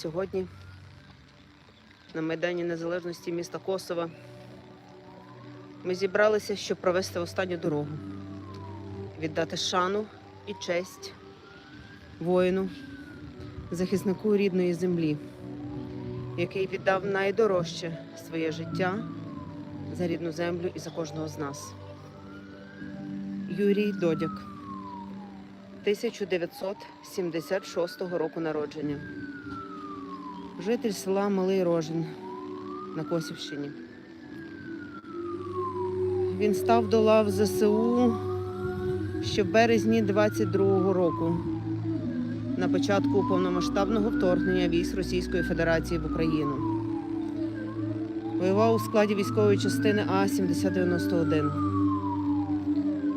Сьогодні на Майдані Незалежності міста Косова ми зібралися, щоб провести останню дорогу, віддати шану і честь воїну, захиснику рідної землі, який віддав найдорожче своє життя за рідну землю і за кожного з нас. Юрій Додяк, 1976 року народження. Житель села Малий Рожин на Косівщині. Він став до лав ЗСУ ще в березні 22-го року, на початку повномасштабного вторгнення військ Російської Федерації в Україну. Воював у складі військової частини А-7091.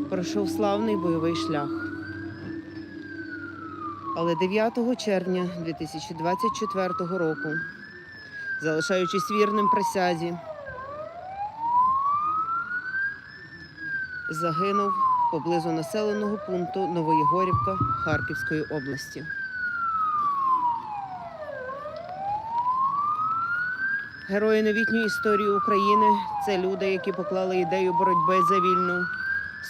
Пройшов славний бойовий шлях. Але 9 червня 2024 року, залишаючись вірним присязі, загинув поблизу населеного пункту Новоєгорівка Харківської області. Герої новітньої історії України це люди, які поклали ідею боротьби за вільну,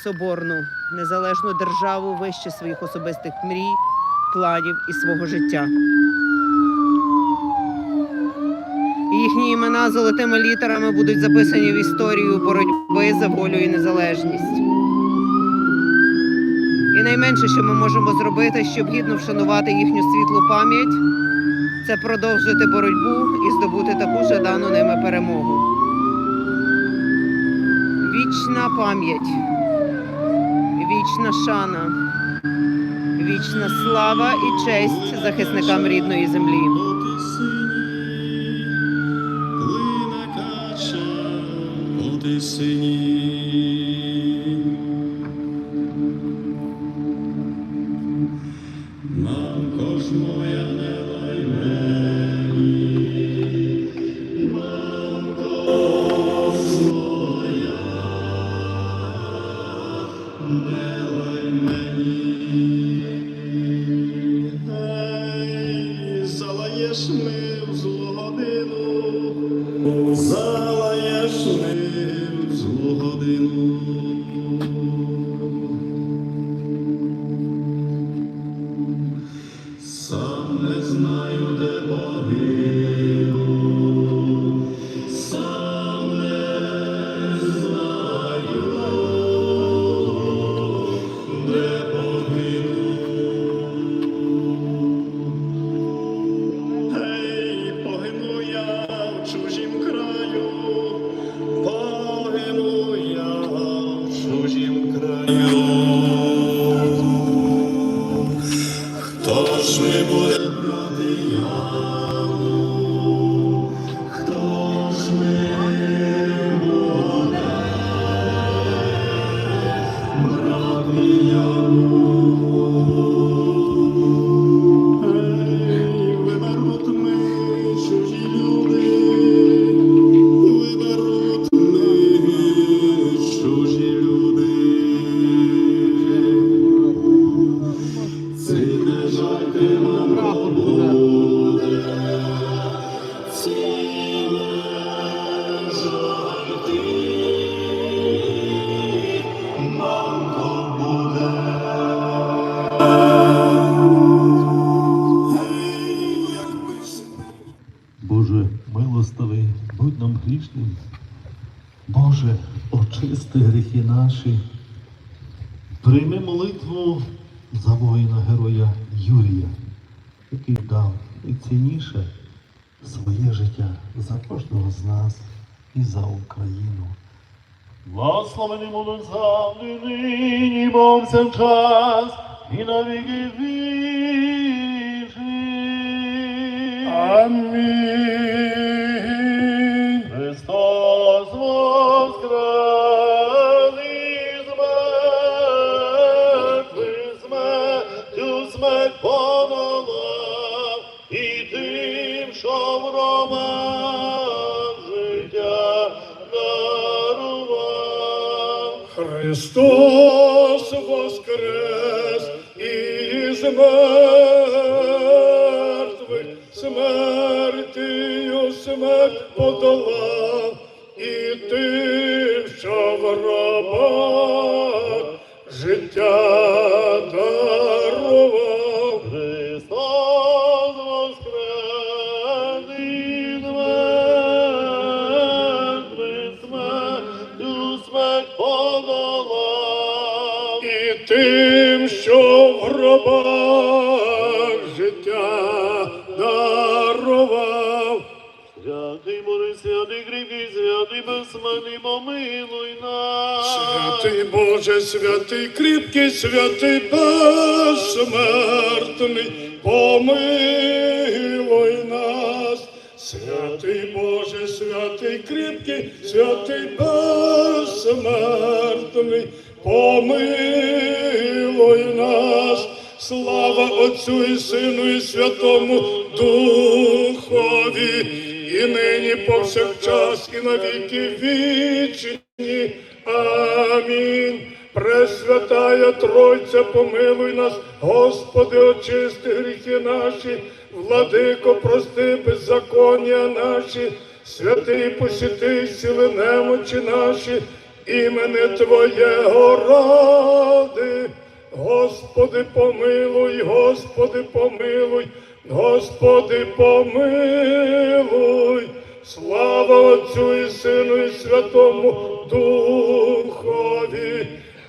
соборну, незалежну державу вище своїх особистих мрій, планів і свого життя. Їхні імена золотими літерами будуть записані в історію боротьби за волю і незалежність. І найменше, що ми можемо зробити, щоб гідно вшанувати їхню світлу пам'ять, це продовжити боротьбу і здобути таку жадану ними перемогу. Вічна пам'ять, вічна шана, вічна слава і честь захисникам рідної землі. Плине кача, поти залаєш ми Хто Прийми молитву за воїна героя Юрія, який дав найцінніше своє життя за кожного з нас і за Україну. Благословені будуть завжди нині, бо час і на віки вічні. Амінь. Христос воскрес із мертвих, смертію смерть подолав. Кріпкий, святий безсмертний, помилуй нас. Святий Боже, святий кріпкий, святий безсмертний, помилуй нас. Слава Отцю і Сину і Святому Духові, і нині повсякчас, і на віки вічні. Амінь. Пресвятая Тройця, помилуй нас, Господи, очисти гріхи наші, владико, прости беззаконня наші, святий посіти сіли немочі наші, імени Твоєго ради. Господи, помилуй, Господи, помилуй, Господи, помилуй. Слава Отцю і Сину і Святому Духові,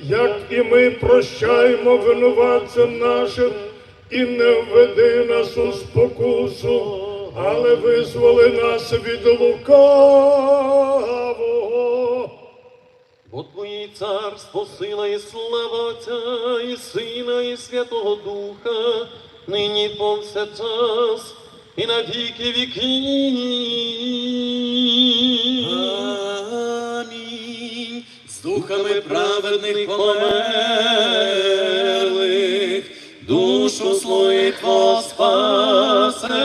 як і ми прощаємо винуватцям нашим, і не введи нас у спокусу, але визволи нас від лукавого. Бо Твоє царство, сила і слава Отця, і Сина, і Святого Духа, нині повсякчас, і на віки. Духами праведних померлих, душу Тво спасе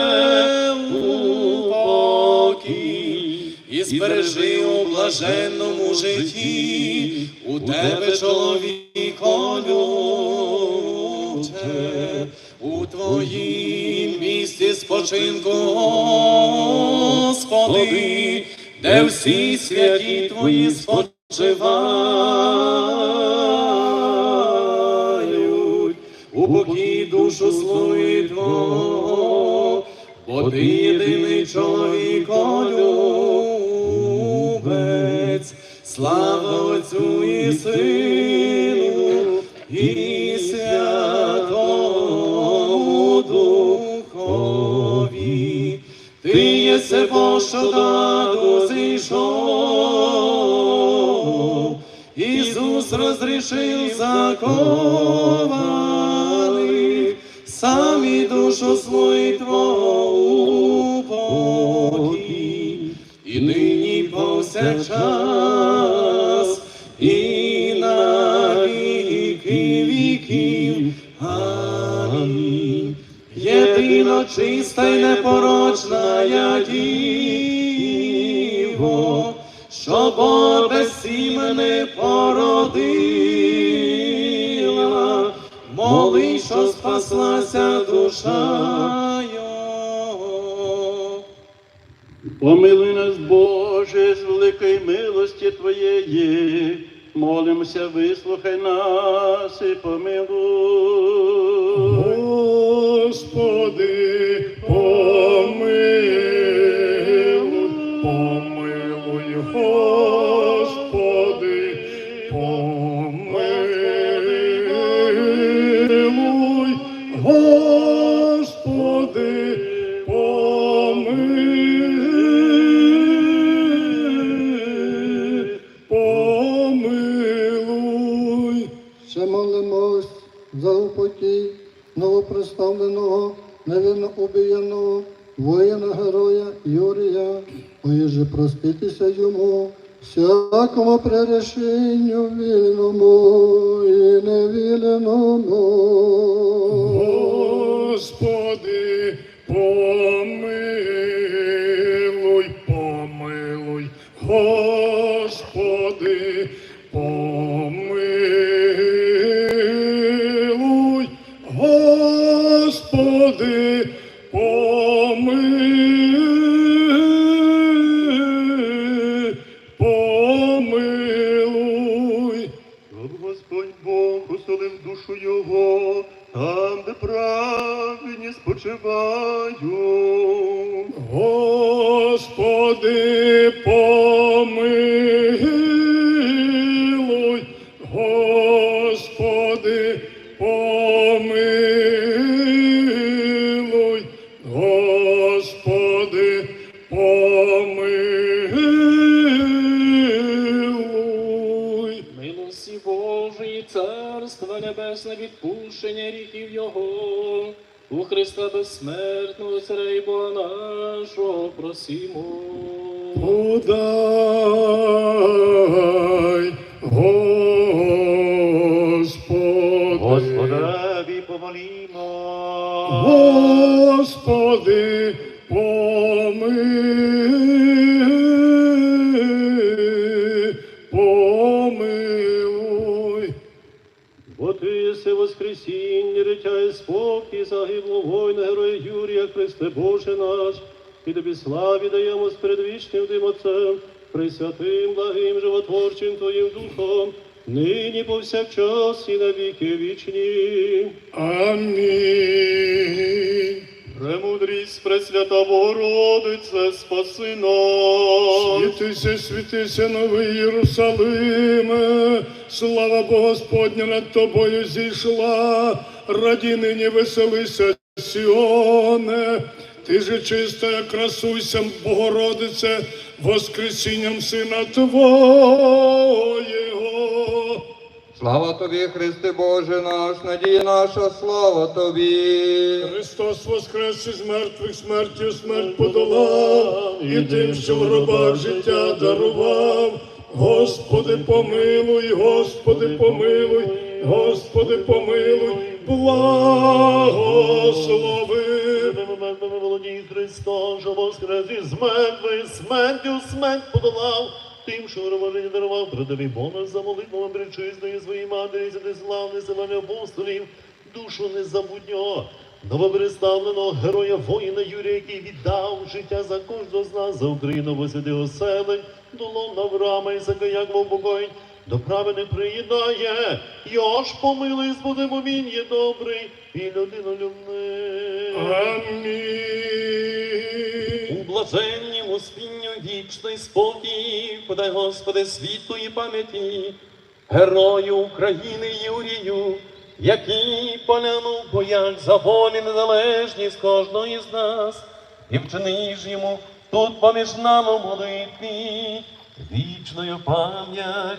у покій. І збережи у блаженному житті, у тебе чоловіко любче, у твоїм місці спочинку, Господи, де всі святі твої спочивають, Сину, і Святому Духові. Ти єси даду зійшов, Ісус розрішив закованих, Помилуй нас, Боже, з великої милості Твоєї. Молимося, вислухай нас і помилуй. Господи, проститися йому всякому пререшенню вільному і невільному. Господи, помилуй, безсмертного Царя і Бога нашого просимо. Подай, Господи, Господеві помолімо. Господи, предвічним тим Отцем, присвятим, благим, животворчим Твоїм Духом, нині повсякчас і на віки вічні. Амінь. Премудрість, Пресвята Богородице, спаси нас. Світися, світися, новий Єрусалиме, слава Господня над тобою зійшла, раді нині веселися, Сіоне, ти же чиста, красуйся, Богородице, воскресінням Сина Твоєго. Слава тобі, Христе Боже наш, надія наша, слава тобі. Христос воскрес із мертвих смертю смерть подолав, і тим, що в гробах життя дарував. Господи, помилуй, Господи, помилуй, Господи, помилуй, благослови. Володій Христос, що воскрес із мертвих, смертю смерть подолав. Тим, що громадині дарував, передовий бонус за молитвами причистої своїй матері, за славне селення апостолів, душу незабутнього, новопереставленого героя воїна Юрія, який віддав життя за кожного з нас, за Україну висади оселень, до лон Авраама і Закаяк упокоїть, до праведних приєднає, його ж помилуй, Господи, він є добрий і людинолюбний. Амінь. У блаженнім успінню вічний спокій, подай, Господи, світлої пам'яті, герою України Юрію, який полянув боях за волі незалежність кожного з нас, і вчиниш йому тут поміж нами молитві, вічною пам'ять.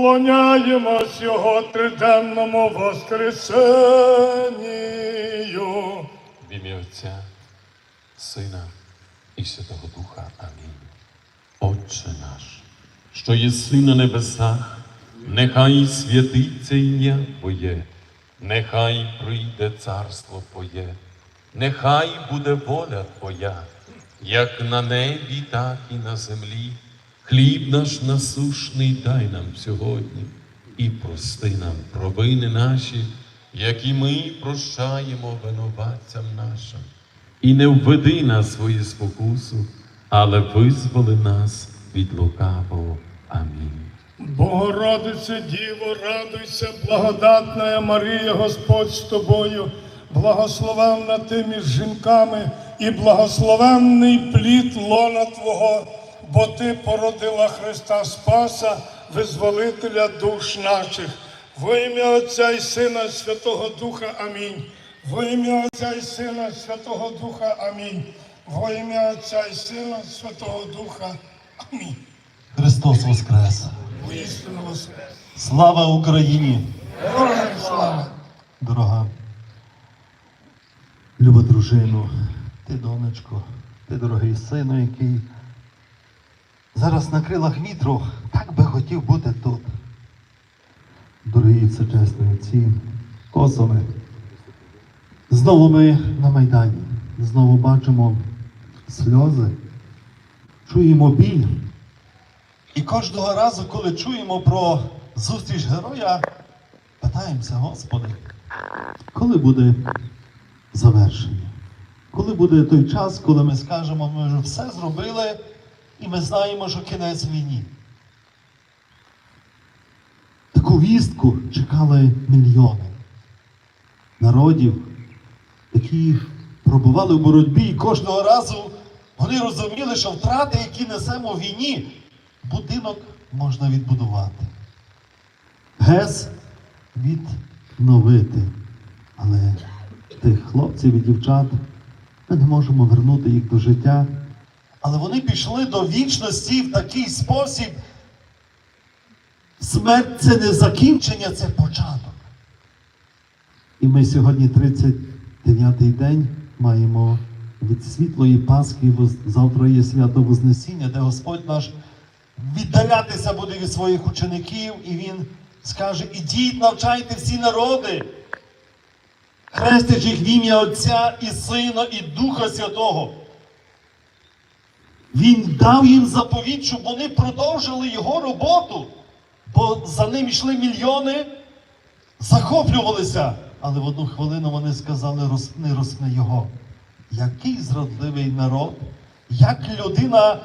Поклоняємось його триденному воскресенню. В ім'я Отця, Сина і Святого Духа. Амінь. Отче наш, що єси на небесах, нехай святиться ім'я Твоє, нехай прийде царство Твоє, нехай буде воля Твоя, як на небі, так і на землі. Хліб наш насушний дай нам сьогодні, і прости нам провини наші, які ми прощаємо винуватцям нашим. І не введи нас свої спокусу, але визволи нас від лукавого. Амінь. Богородице Діво, радуйся, благодатна Марія, Господь з тобою, благословенна ти між жінками і благословенний плід лона Твого, бо Ти породила Христа Спаса, визволителя душ наших. Во ім'я Отця і Сина Святого Духа Амінь. Во ім'я Отця і Сина Святого Духа Амінь. Во ім'я Отця і Сина Святого Духа Амінь. Христос Воскрес! Воістину воскрес. Слава Україні! Героям слава! Дорога, люба дружину, ти донечко, ти дорогий сину, який зараз на крилах вітру так би хотів бути тут. Дорогі всечесні отці, косови, знову ми на Майдані, знову бачимо сльози, чуємо біль. І кожного разу, коли чуємо про зустріч героя, питаємося, Господи, коли буде завершення? Коли буде той час, коли ми скажемо, ми вже все зробили, і ми знаємо, що кінець війні? Таку вістку чекали мільйони народів, які пробували в боротьбі, і кожного разу вони розуміли, що втрати, які несемо в війні, будинок можна відбудувати. ГЕС відновити. Але тих хлопців і дівчат ми не можемо вернути їх до життя. Але вони пішли до вічності в такий спосіб. Смерть це не закінчення, це початок. І ми сьогодні 39-й день маємо від світлої Пасхи, завтра є свято Вознесіння, де Господь наш віддалятися буде від своїх учеників, і Він скаже: ідіть, навчайте всі народи, хрестячи їх в ім'я Отця і Сина, і Духа Святого. Він дав їм заповідь, щоб вони продовжили його роботу, бо за ним йшли мільйони, захоплювалися. Але в одну хвилину вони сказали, розпни, розпни його. Який зрадливий народ, як людина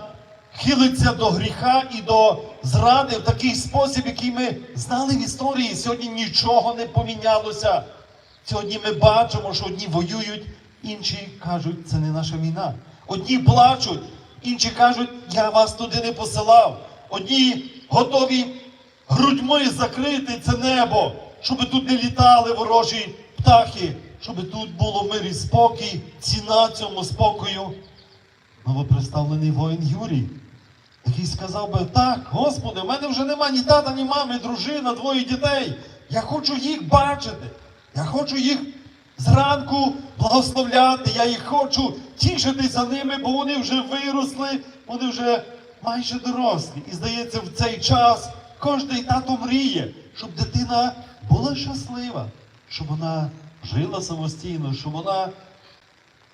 хилиться до гріха і до зради в такий спосіб, який ми знали в історії. Сьогодні нічого не помінялося. Сьогодні ми бачимо, що одні воюють, інші кажуть, це не наша війна. Одні плачуть, інші кажуть, я вас туди не посилав. Одні готові грудьми закрити це небо, щоб тут не літали ворожі птахи, щоб тут було мир і спокій, ціна цьому спокою. Новоприставлений воїн Юрій, який сказав би, так, Господи, в мене вже нема ні тата, ні мами, дружина, двоє дітей. Я хочу їх бачити. Я хочу їх зранку благословляти. Я їх хочу тішити за ними, бо вони вже виросли, вони вже майже дорослі. І здається, в цей час кожний тато мріє, щоб дитина була щаслива, щоб вона жила самостійно, щоб вона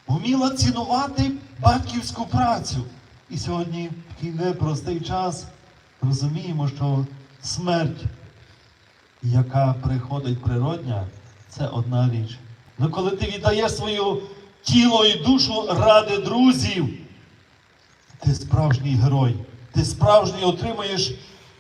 вміла цінувати батьківську працю. І сьогодні в такий непростий час розуміємо, що смерть, яка приходить природня, це одна річ. Ну коли ти віддаєш своє тіло і душу ради друзів, ти справжній герой. Ти справжній отримаєш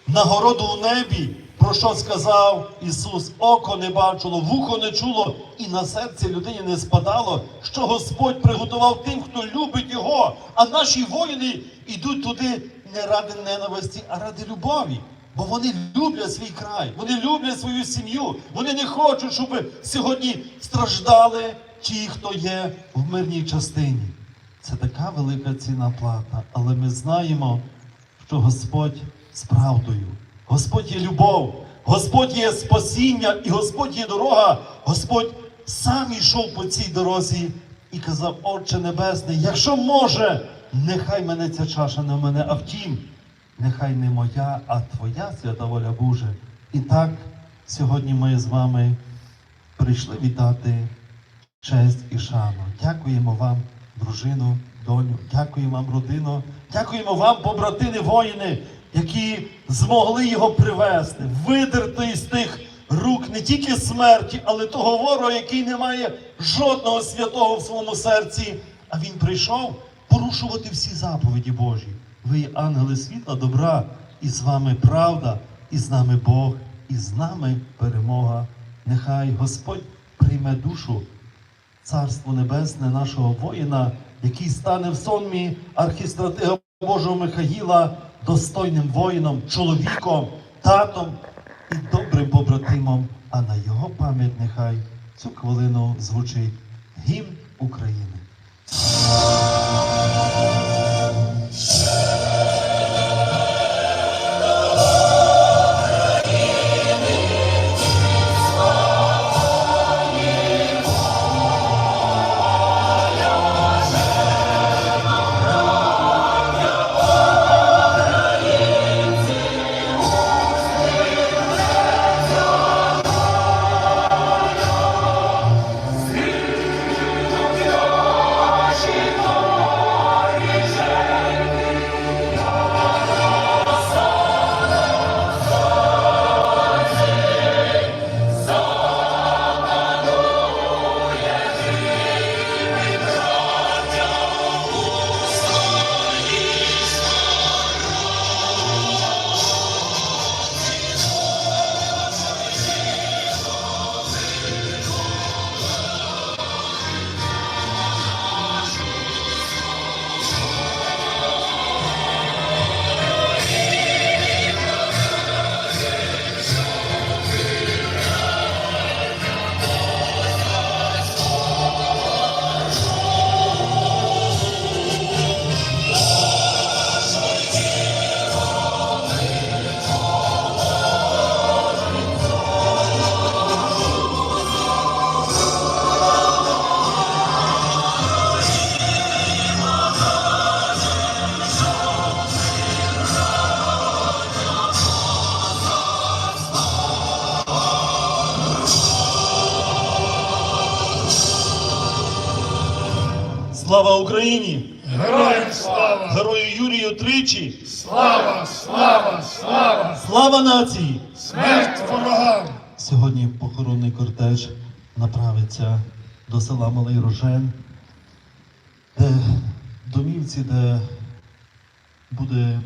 нагороду у небі, про що сказав Ісус, око не бачило, вухо не чуло, і на серце людині не спадало, що Господь приготував тим, хто любить Його. А наші воїни йдуть туди не ради ненависті, а ради любові. Бо вони люблять свій край, вони люблять свою сім'ю. Вони не хочуть, щоб сьогодні страждали ті, хто є в мирній частині. Це така велика ціна плата, але ми знаємо, що Господь з правдою. Господь є любов, Господь є спасіння і Господь є дорога. Господь сам йшов по цій дорозі і казав, Отче Небесний, якщо може, нехай мене ця чаша не в мене, а втім, нехай не моя, а Твоя свята воля Боже. І так сьогодні ми з вами прийшли вітати честь і шану. Дякуємо вам, дружину, доню, дякуємо вам, родино, дякуємо вам, побратини, воїни, які змогли його привести, видерти з тих рук не тільки смерті, але того ворога, який не має жодного святого в своєму серці. А він прийшов порушувати всі заповіді Божі. Ви є ангели світла, добра, і з вами правда, і з нами Бог, і з нами перемога. Нехай Господь прийме душу, Царство Небесне нашого воїна, який стане в сонмі архістратига Божого Михаїла, достойним воїном, чоловіком, татом і добрим побратимом. А на його пам'ять нехай цю хвилину звучить гімн України. Малий Рожен, де домівці, де буде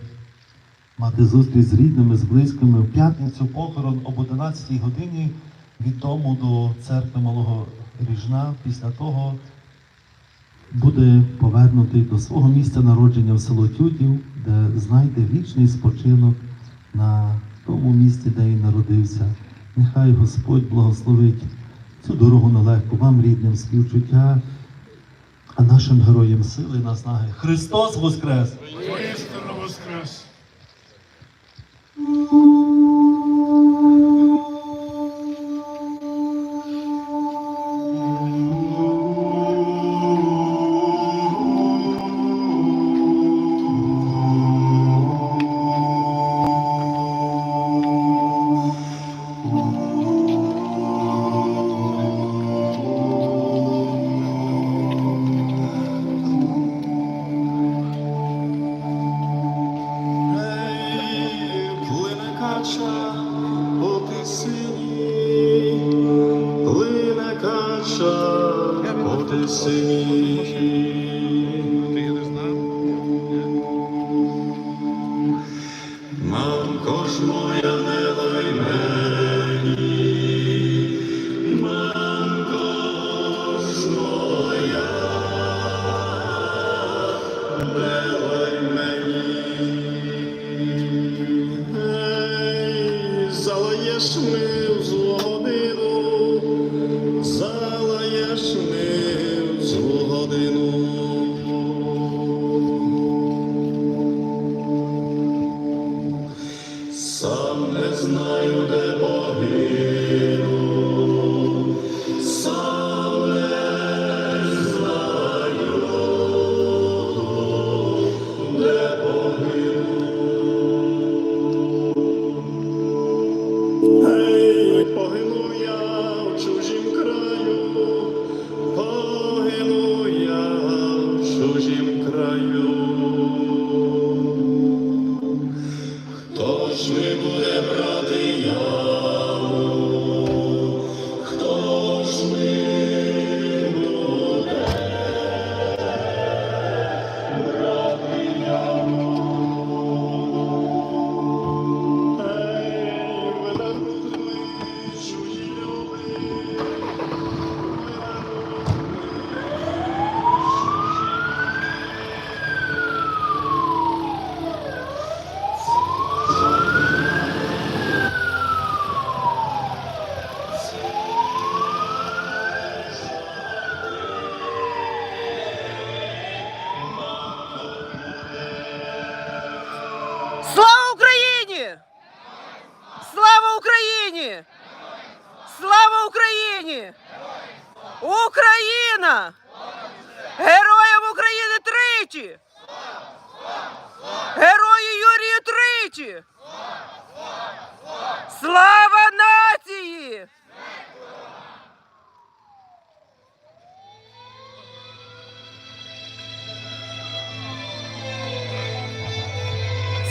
мати зустріч з рідними, з близькими. В п'ятницю похорон об 11 годині від дому до церкви Малого Ріжна. Після того буде повернутий до свого місця народження в село Тютів, де знайде вічний спочинок на тому місці, де і народився. Нехай Господь благословить цю дорогу нелегку вам, рідним співчуття, а нашим героям сили наснаги. Христос Воскрес!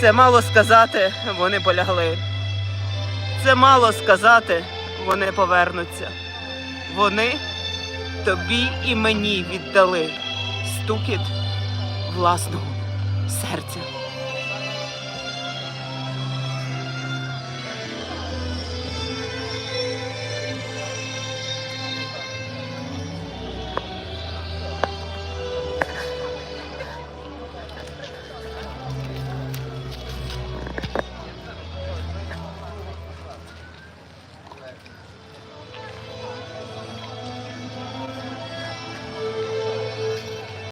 Це мало сказати, вони полягли. Це мало сказати, вони повернуться. Вони тобі і мені віддали стукіт власного серця.